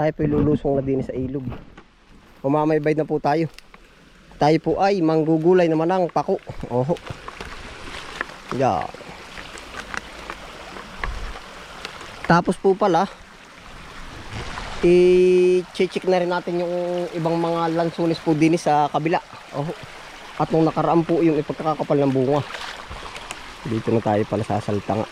Tayo po lulusong na din sa ilog. Umamaybay na po tayo. Tayo po ay manggugulay naman ng pako. Oho. Yan. Tapos po pala, i-check na rin natin yung ibang mga lansunis po din sa kabila. Oho. At nung nakaraan po yung ipagkakapal ng bunga. Dito na tayo pala sasalta nga.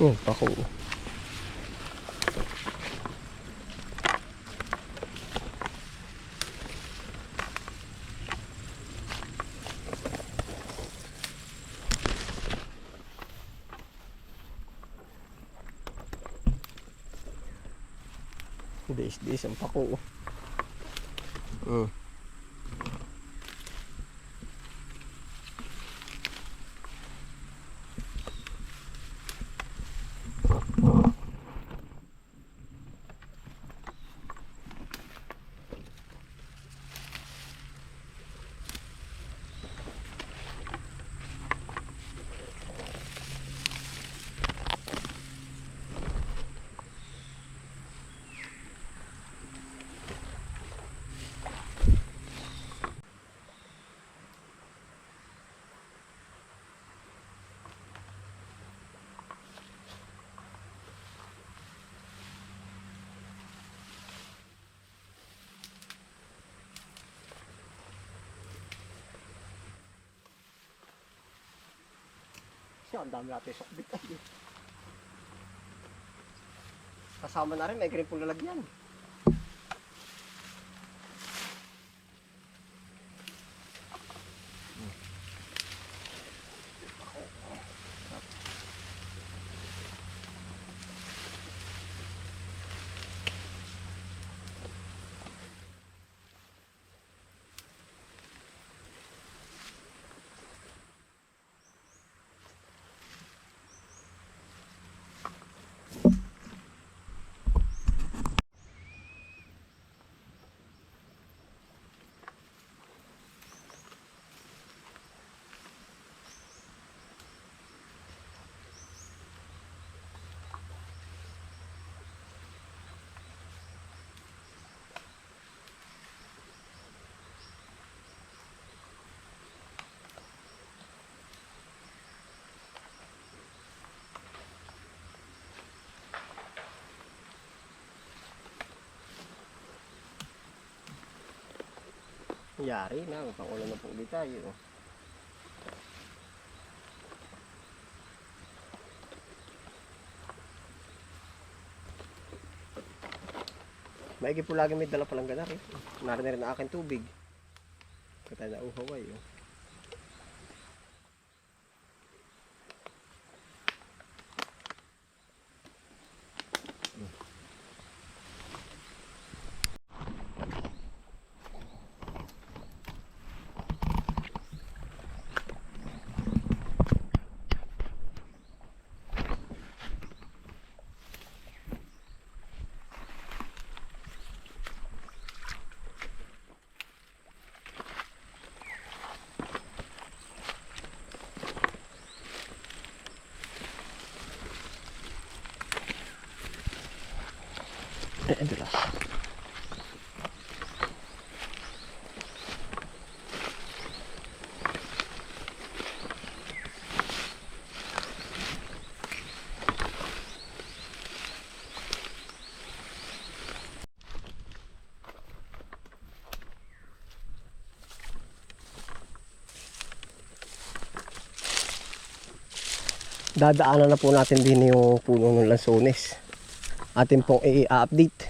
Oh, pako. Dis-dis ang pako. Mm. Siya, ang dami natin sokbit ay. Kasama na rin, may green pool lalagyan. Yari na, pangulan na po ulit tayo. Maigi po lagi may dala palang ganar eh. Narin na rin ang aking tubig. Kaya na uhaway oh. Eh, adulas. Dadaanan na po natin din yung puno ng lansones atin pong i-update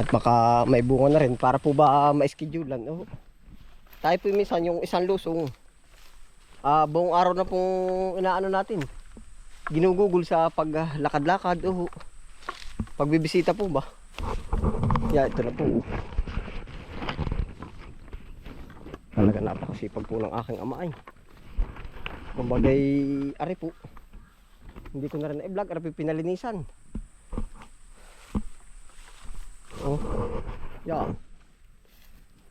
at baka may bunga na rin para po ba ma-schedulean oh. tayo po minsan yung isang lusong ah buong araw na pong inaano natin ginugugol sa paglakad-lakad oh. pagbibisita po ba Yeah, ito na po. Talaga napakasipag po ng aking ama ay. Kumbagay, ari po. Hindi ko na rin i-vlog, ari po pinalinisan. Oh, yan.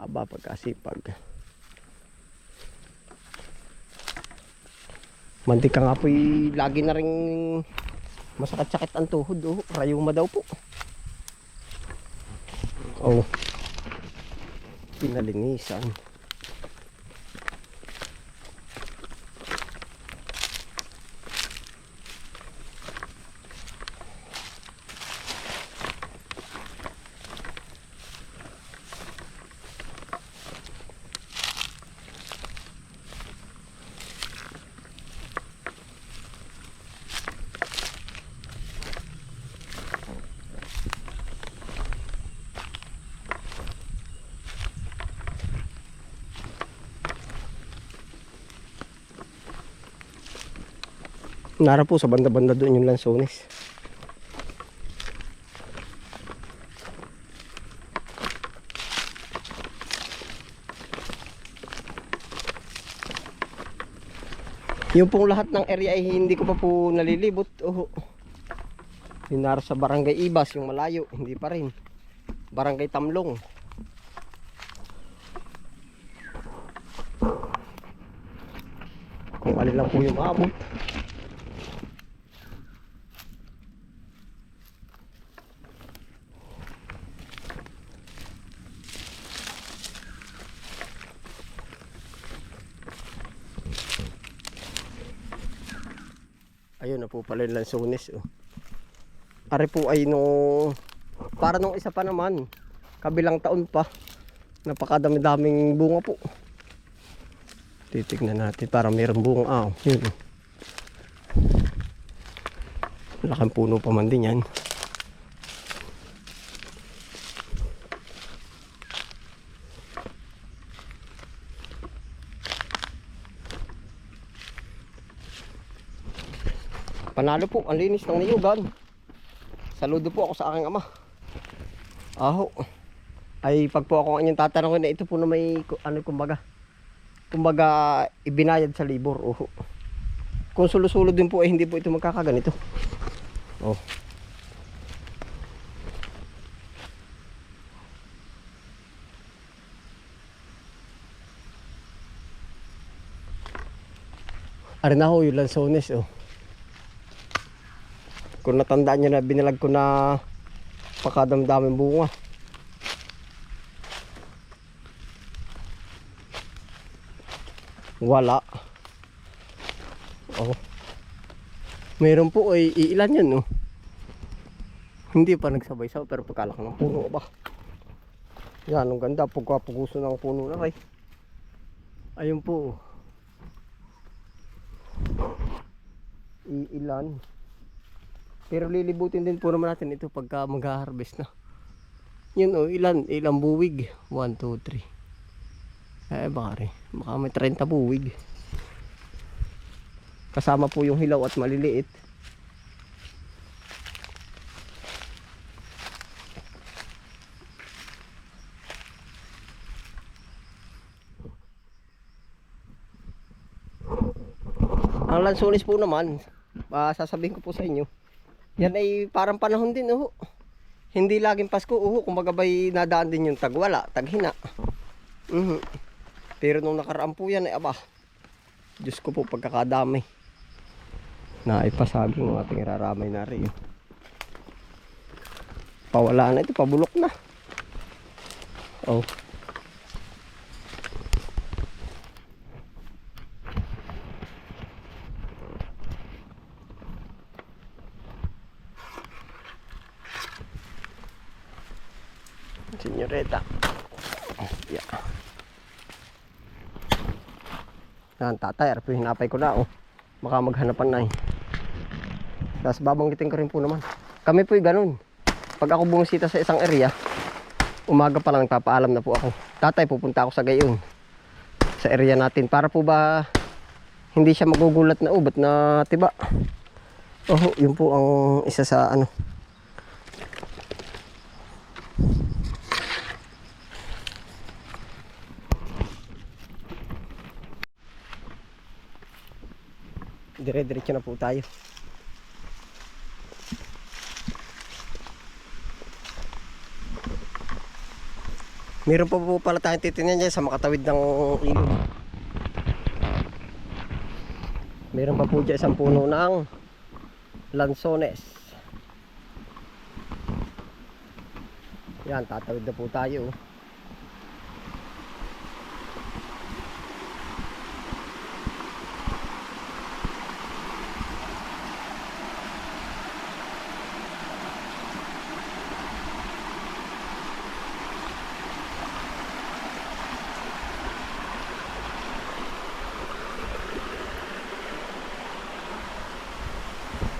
Aba, pagkasipag. Mantika nga po'y lagi na rin masakit-sakit ang tuhod. Oh, rayuma daw po. Oh. Pinalinisan. Nara po sa banda-banda doon yung lansones. Yung pong lahat ng area ay hindi ko pa po nalilibot. Oh. Yung nara sa Barangay Ibas, yung malayo, hindi pa rin. Barangay Tamlong. Kung alin lang po yung maabot. Ayun na po pala yung lansones. Oh. Are po ay nung para nung isa pa naman kabilang taon pa napakadami-daming bunga po. Titignan natin para mayroong bunga. Ah, yun. oh. Laking puno pa man din yan. Panalo po, ang linis ng niyugan. Saludo po ako sa aking ama. Aho. Ay pag po ako ang tatanungin na ito po na may ano kumbaga. Kumbaga ibinayad sa libor. Oho. Kung sulo-sulo din po ay hindi po ito magkakaganito. Oh. Arin na ho yung lansones oh. Kung natandaan nyo na binilag ko na pakadamdaming bunga. Wala. Oh. Meron po ay iilan yan no. Hindi pa nagsabay sa pero pagkalak ng puno ba. Yan, ang ganda. Pagkapuguso ng puno na kay. Ayun po. Iilan. Pero lilibutin din po naman natin ito pagka mag-harvest na. Yun o, ilan? Ilang buwig? 1, 2, 3. Eh, baka rin. Baka may 30 buwig. Kasama po yung hilaw at maliliit. Ang lansones po naman, ah, sasabihin ko po sa inyo, yan ay parang panahon din, uho. Hindi laging Pasko, uho. Kumbaga ba'y nadaan din yung tagwala, taghina. Mhm. Pero nung nakaraan po yan, ay aba. Diyos ko po, pagkakadami. Na ipasabi ng ating raramay na rin. Pawala na ito, pabulok na. Oh. Senyorita. Yeah. Yan, tatay. Arpo hinapay ko na, oh. Baka maghanapan na, eh. Tapos babanggitin ko rin po naman. Kami po'y ganun. Pag ako bumisita sa isang area, umaga pa lang papaalam na po ako. Tatay, pupunta ako sa gayon. Sa area natin. Para po ba hindi siya magugulat na ubat na tiba. Oh, yun po ang isa sa ano. Dire-diretso na po tayo. Meron pa po pala tayong titingnan dyan sa makatawid ng ilog. Meron pa po dyan isang puno ng lansones. Yan, tatawid na po tayo.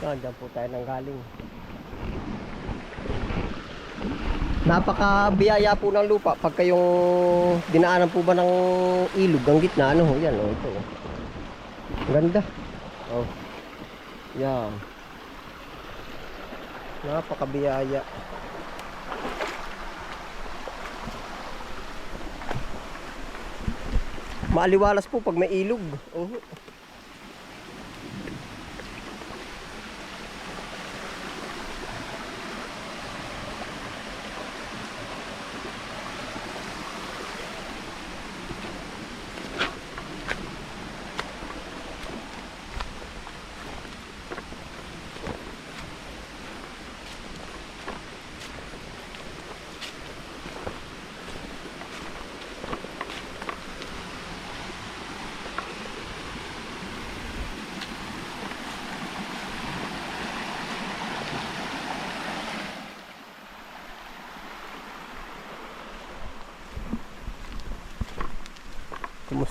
Yan, dyan po tayo nang galing. Napaka-biyaya po ng lupa. Pagka yung dinaanan po ba ng ilog ang gitna ano ho yan oh ito oh. Ganda. Oh. Yan. Napaka-biyaya. Maaliwalas po pag may ilog. Oh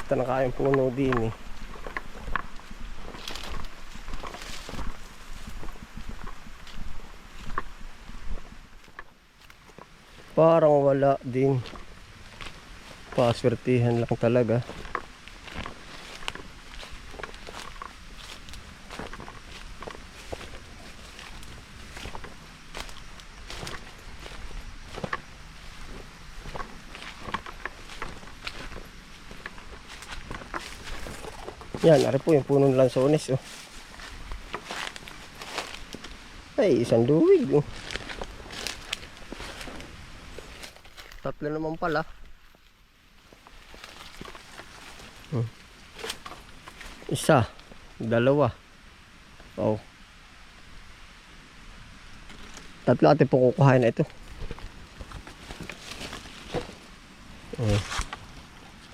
Kumusta na kayong puno din eh. Parang wala din. Paswertihan lang talaga. Yan, ari po yung puno ng lansones oh. Ay, isang duwig oh. Tatlo naman pala. Hmm. Isa, dalawa. Oh. Tatlo ate po kukuhain na ito. Oh.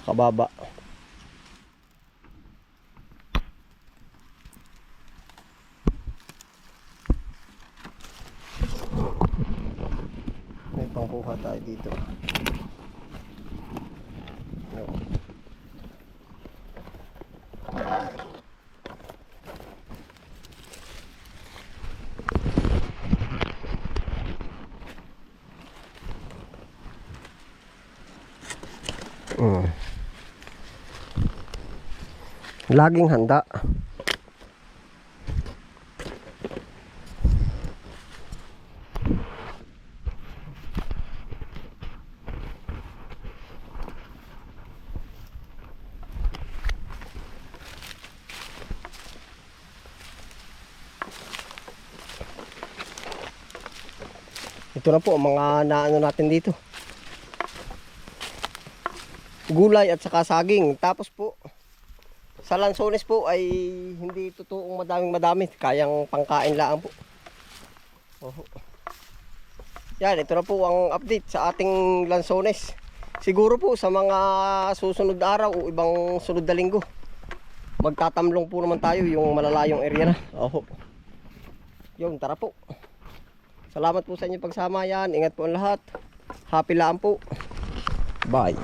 Kababa. May pangkuha tayo dito. Yo. Mm. Laging handa. Ito na po mga naano natin dito. Gulay at saka saging. Tapos po, sa lansones po ay hindi totoong madaming madami. Kayang pangkain lang po. Oho. Yan, ito na po ang update sa ating lansones. Siguro po sa mga susunod araw o ibang sunod na linggo. Magtatamlong po naman tayo yung malalayong area na. Oho. Yun, tara po. Salamat po sa inyong pagsama yan. Ingat po ang lahat. Happy lang po. Bye.